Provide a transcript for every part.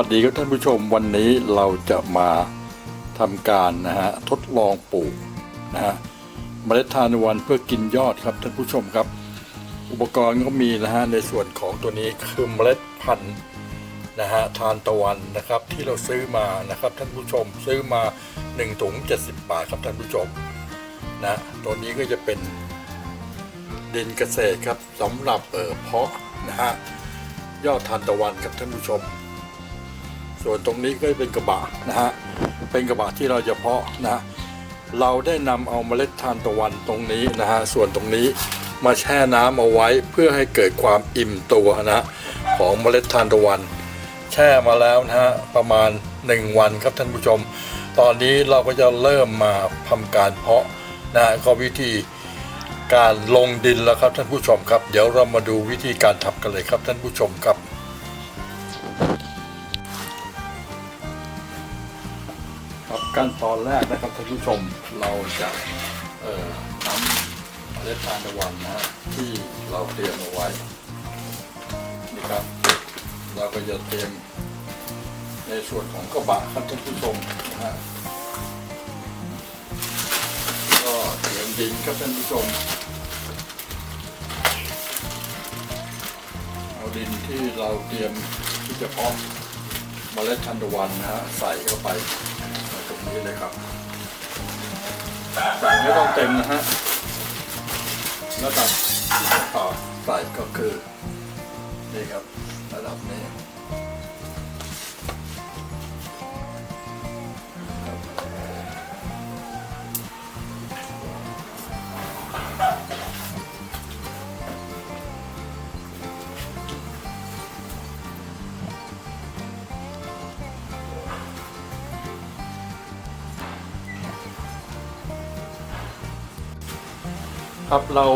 สวัสดีครับท่านผู้ชมวันนี้เราจะมาทำการนะฮะทดลองปลูกนะฮะเมล็ดทานตะวันเพื่อกินยอดครับท่านผู้ชมครับ อุปกรณ์ก็มีนะฮะในส่วนของตัวนี้คือเมล็ดพันธุ์นะฮะทานตะวันนะครับที่เราซื้อมานะครับท่านผู้ชมซื้อมา1ถุง70 บาทครับท่านผู้ชมนะตัวนี้ก็จะเป็นดินเกษตรครับสำหรับเอ่อเพาะนะฮะยอดทานตะวันครับท่านผู้ชม ส่วนตรงนี้ก็เป็นกระบะนะฮะเป็นกระบะที่เราจะเพาะนะเราได้นำเอาเมล็ดทานตะวันตรงนี้นะฮะส่วนตรงนี้มาแช่น้ำเอาไว้เพื่อให้เกิดความอิ่มตัวนะของเมล็ดทานตะวัน แช่มาแล้วนะฮะประมาณ 1 วันครับท่านผู้ชม ตอนนี้เราก็จะเริ่มมาทำการเพาะนะก็วิธีการลงดินแล้วครับท่านผู้ชมครับ เดี๋ยวเรามาดูวิธีการทำกันเลยครับท่านผู้ชมครับ ครับขั้นตอนแรกนะครับท่านผู้ชมเราจะเอ่อนำเมล็ดทานตะวันนะฮะที่เราเตรียมเอาไว้นี่ครับ เราก็จะเตรียมในส่วนของกระบะครับท่านผู้ชมนะฮะก็เตรียมดินครับท่านผู้ชมเอาดินที่เราเตรียมที่จะเพาะเมล็ดทานตะวันนะฮะใส่เข้าไป นี้เลยครับใส่ไม่ต้องเต็มนะฮะระดับต่อใส่ก็คือนี่ครับระดับนี้ ครับเรา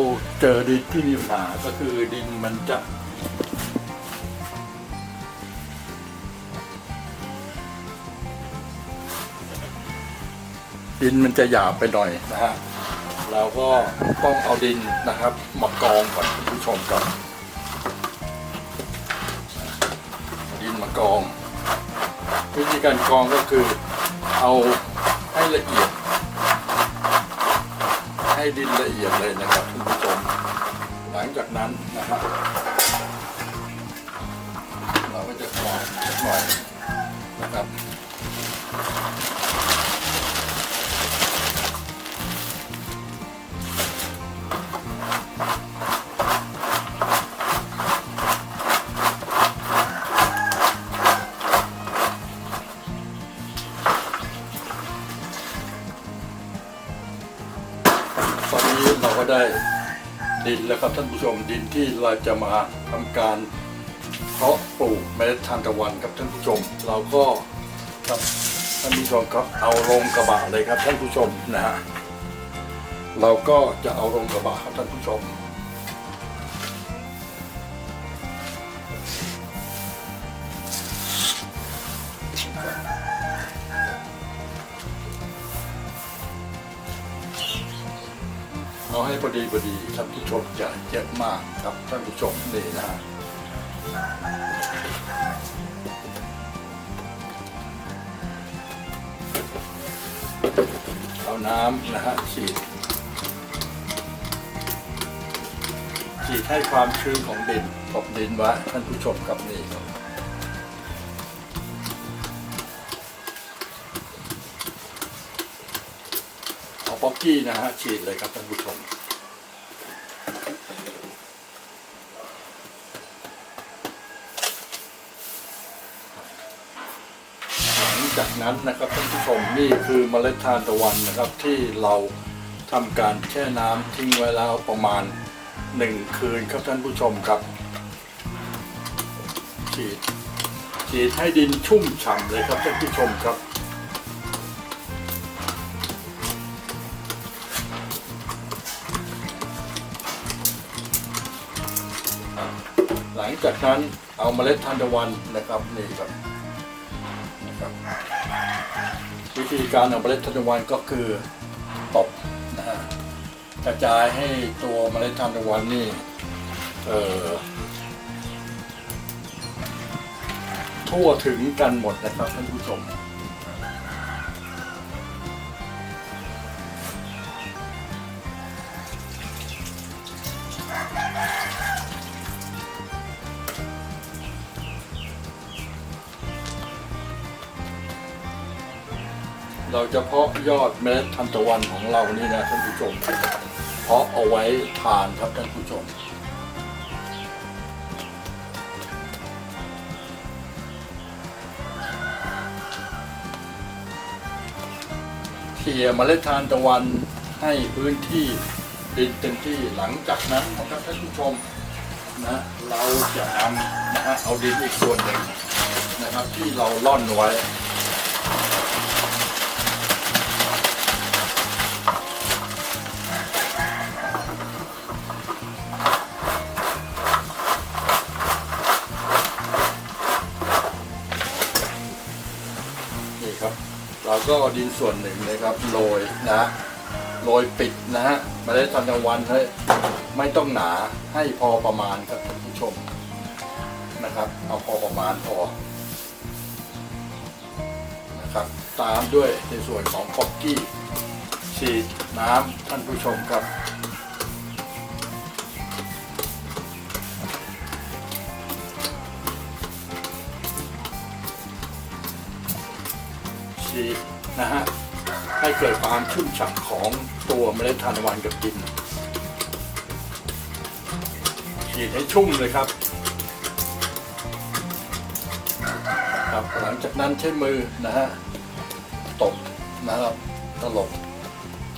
เจอดินที่มีปัญหาก็คือดินมันจะ ดินมันจะหยาบไปหน่อยนะฮะเราก็ต้องเอาดินนะครับมากองก่อนคุณผู้ชมครับดินมากอง วิธีการกองก็คือเอาให้ละเอียด ให้ดินละเอียดเลยนะครับคุณผู้ชมหลังจากนั้นนะครับเราก็จะกรองสักหน่อยนะครับ ดินแล้วครับท่านผู้ชมดินที่เราจะมาทำการเพาะปลูกเมล็ดทานตะวันครับท่านผู้ชม เราก็ครับท่านผู้ชมครับเอาลงกระบะเลยครับท่านผู้ชมนะฮะเราก็จะเอาลงกระบะครับท่านผู้ชม พอดีพอดีท่านผู้ชมอย่าเยอะมากครับท่านผู้ชมนี่นะฮะเอาน้ำนะฮะฉีดฉีดให้ความชื้นของดินกบดินไว้ท่านผู้ชมครับนี่ครับเอาป๊อกกี้นะฮะฉีดเลยครับท่านผู้ชม หลังจาก นั้นนะครับท่านผู้ชมนี่คือเมล็ดทานตะวันนะครับที่เราทำการแช่น้ำทิ้งไว้แล้วประมาณหนึ่งคืนครับท่านผู้ชมครับฉีดฉีดให้ดินชุ่มฉ่ำเลยครับท่านผู้ชมครับหลังจากนั้นเอาเมล็ดทานตะวันนะครับนี่ครับนะครับ วิธีการของเมล็ดทานตะวันก็คือตบนะฮะกระจายให้ตัวเมล็ดทานตะวันนี่เอ่อทั่วถึงกันหมดนะครับท่านผู้ชม เราจะเพาะยอดเมล็ดทานตะวันของเรานี่นะท่านผู้ชม เพาะเอาไว้ทานครับท่านผู้ชม เขี่ยเมล็ดทานตะวันให้พื้นที่ดินเต็มที่หลังจากนั้นนะครับท่านผู้ชมนะเราจะนำนะฮะเอาดินอีกส่วนหนึ่งนะครับที่เราล่อนไว้ เราก็ดินส่วนหนึ่งนะครับโรยนะโรยปิดนะฮะเมล็ดทานตะวันให้ไม่ต้องหนาให้พอประมาณครับท่านผู้ชมนะครับ เอาพอประมาณพอนะครับ ตามด้วยในส่วนของป๊อกกี้ฉีดน้ำท่านผู้ชมครับ ฉีนะฮะให้เกิดความชุ่มฉ่ำของตัวเมล็ดทานตะวันกับดินฉีดให้ชุ่มเลยครับ ครับหลังจากนั้นใช้มือนะฮะตบนะครับตลบ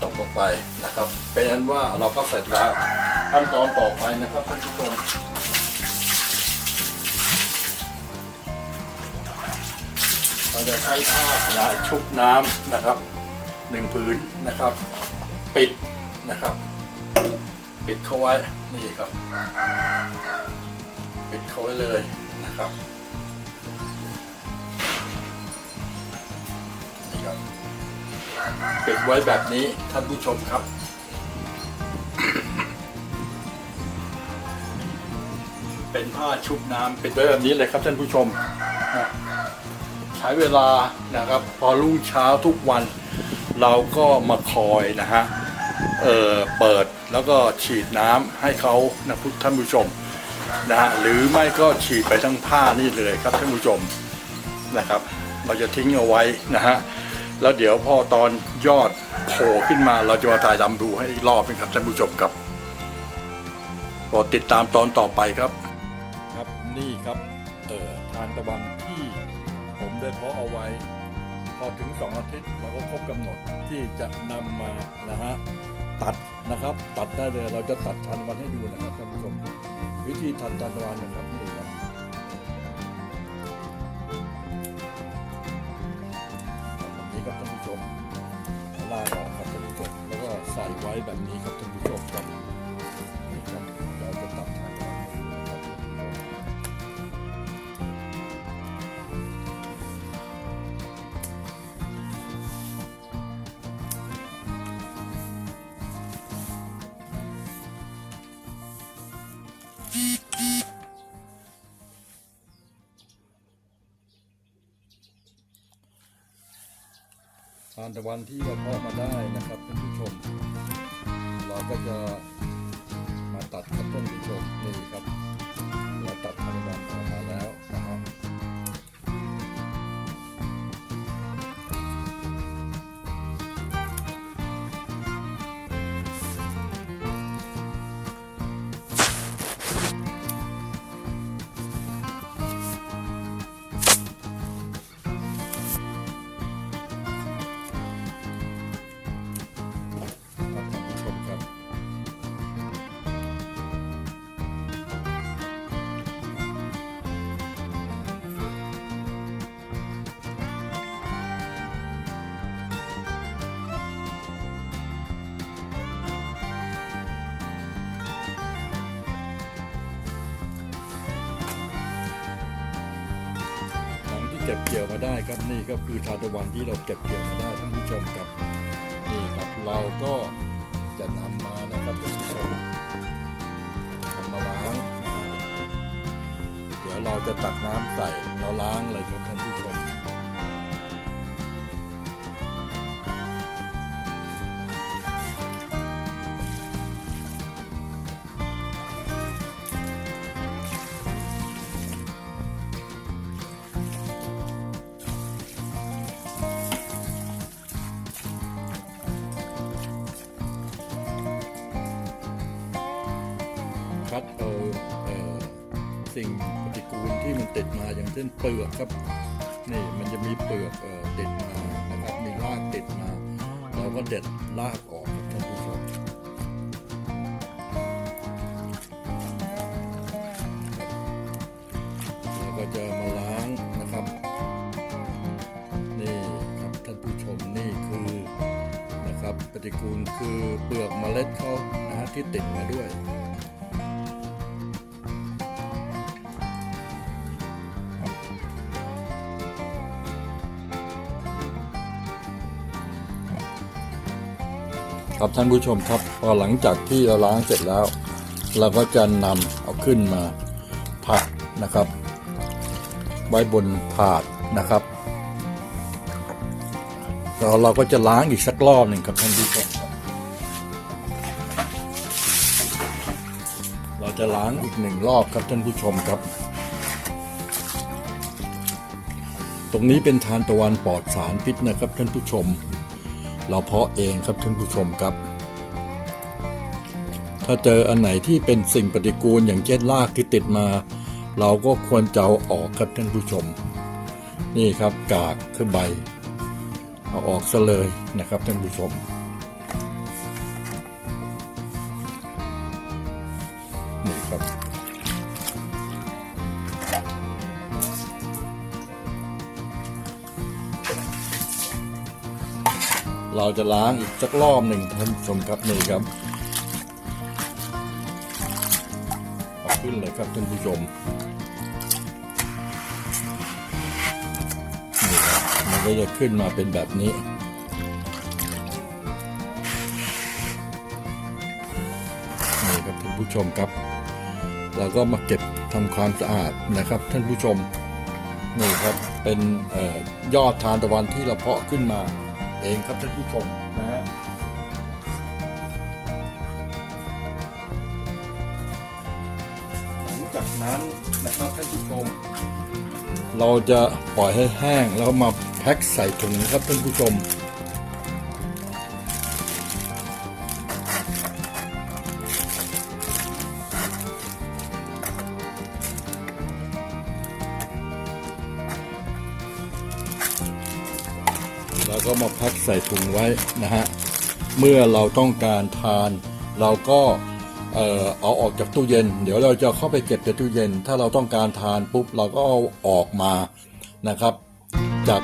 ตบลงไปนะครับเป็นอันว่าเราก็เสร็จแล้วขั้นตอนต่อไปนะครับท่านผู้ชม จะใช้ผ้านะชุบน้ำนะครับหนึ่งผืนนะครับ ปิดนะครับ ปิดเขาไว้นี่ครับ ปิดเขาไว้เลยนะครับนี่ครับปิดไว้แบบนี้ท่านผู้ชมครับเป็นผ้าชุบน้ำปิดไว้แบบนี้เลยครับท่านผู้ชม ใช้เวลานะครับ พอรุ่งเช้าทุกวันเราก็มาคอยนะฮะเออเปิดแล้วก็ฉีดน้ำให้เขานะพุท่านผู้ชมนะฮะหรือไม่ก็ฉีดไปทั้งผ้านี่เลยครับท่านผู้ชมนะครับ เราจะทิ้งเอาไว้นะฮะแล้วเดี๋ยวพอตอนยอดโผล่ขึ้นมาเราจะมาถ่ายดำดูให้อีกรอบนึงครับท่านผู้ชมครับโปรดติดตามตอนต่อไปครับ ครับนี่ครับเอ่อทานตะวัน ได้เพาะเอาไว้ พอถึงสองอาทิตย์เราก็ครบกำหนดที่จะนำมานะฮะตัดนะครับ ตัดได้เลยเราจะตัดทานวันให้ดูนะครับท่านผู้ชมวิธีตัดทานวันนะครับนี่ครับแบบนี้ครับท่านผู้ชมลากออกครับท่านผู้ชมแล้วก็ใส่ไว้แบบนี้ครับท่านผู้ชม ทานตะวันที่เราเพาะมาได้นะครับท่านผู้ชม เราก็จะมาตัดครับท่านผู้ชมนี่ครับ เก็บเกี่ยวมาได้ครับนี่ก็คือทานตะวันที่เราเก็บเกี่ยวมาได้ท่านผู้ชมครับนี่ครับเราก็จะนำมานะครับท่านผู้ชมนำมาล้าง เดี๋ยวเราจะตักน้ำใส่เราล้างเลยครับ คัดเอาเออสิ่งปฏิกูลที่มันติดมาอย่างเช่นเปลือกครับนี่มันจะมีเปลือกเออติดมานะครับมีรากติดมา เราก็เด็ดรากออกครับท่านผู้ชมเราก็จะมาล้างนะครับนี่ครับท่านผู้ชมนี่คือนะครับปฏิกูลคือเปลือกเมล็ดเขานะฮะที่ติดมาด้วย ครับท่านผู้ชมครับ พอหลังจากที่เราล้างเสร็จแล้ว เราก็จะนำเอาขึ้นมาผัดนะครับ ไว้บนถาดนะครับแล้วเราก็จะล้างอีกสักรอบหนึ่งครับท่านผู้ชมเราจะล้างอีกหนึ่งรอบครับท่านผู้ชมครับ ตรงนี้เป็นทานตะวันปลอดสารพิษนะครับท่านผู้ชม เราเพาะเองครับท่านผู้ชมครับ ถ้าเจออันไหนที่เป็นสิ่งปฏิกูลอย่างเช่นรากที่ติดมา เราก็ควรจะเอาออกครับท่านผู้ชม นี่ครับกากคือใบ เอาออกซะเลยนะครับท่านผู้ชม จะล้างอีกสักรอบหนึ่งท่านผู้ชมครับนี่ครับเอาขึ้นเลยครับท่านผู้ชมนี่ครับมันก็จะขึ้นมาเป็นแบบนี้นี่ครับท่านผู้ชมครับ เราก็มาเก็บทำความสะอาดนะครับ ท่านผู้ชมนี่ครับเป็นออยอดทานตะวันที่เราเพาะขึ้นมา เองครับท่านผู้ชมนะฮะหลังจากนั้นนะครับท่านผู้ชม เราจะปล่อยให้แห้งแล้วมาแพ็คใส่ถุงครับท่านผู้ชม แล้วก็มาแพ็คใส่ถุงไว้นะฮะ เมื่อเราต้องการทานเราก็เอ่อเอาออกจากตู้เย็น เดี๋ยวเราจะเข้าไปเก็บในตู้เย็น ถ้าเราต้องการทานปุ๊บเราก็เอาออกมานะครับ จาก